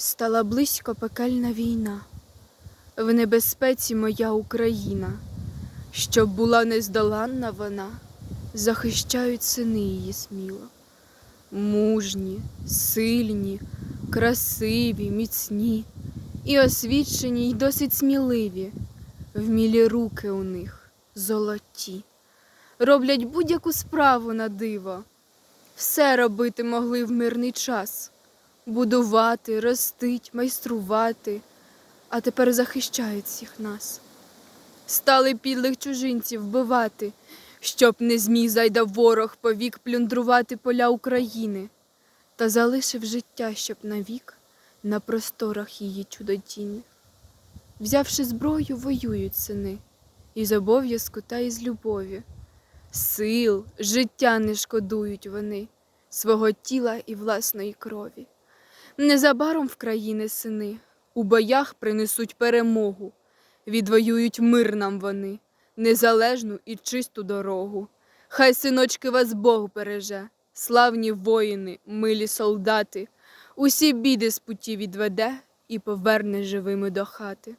Стала близько пекельна війна, в небезпеці моя Україна, щоб була нездоланна вона, захищають сини її сміло. Мужні, сильні, красиві, міцні, і освічені, й досить сміливі, вмілі руки у них золоті, роблять будь-яку справу на диво, все робити могли в мирний час будувати, ростить, майструвати, а тепер захищають всіх нас. Стали підлих чужинців вбивати, щоб не зміг зайда ворог повік плюндрувати поля України, та залишив життя, щоб навік на просторах її чудодійних. Взявши зброю, воюють сини, із обов'язку та із любові. Сил, життя не шкодують вони, свого тіла і власної крові. Незабаром в країни сини. У боях принесуть перемогу, відвоюють мир нам вони, незалежну і чисту дорогу. Хай синочки вас Бог береже, славні воїни, милі солдати, усі біди з путі відведе і поверне живими до хати.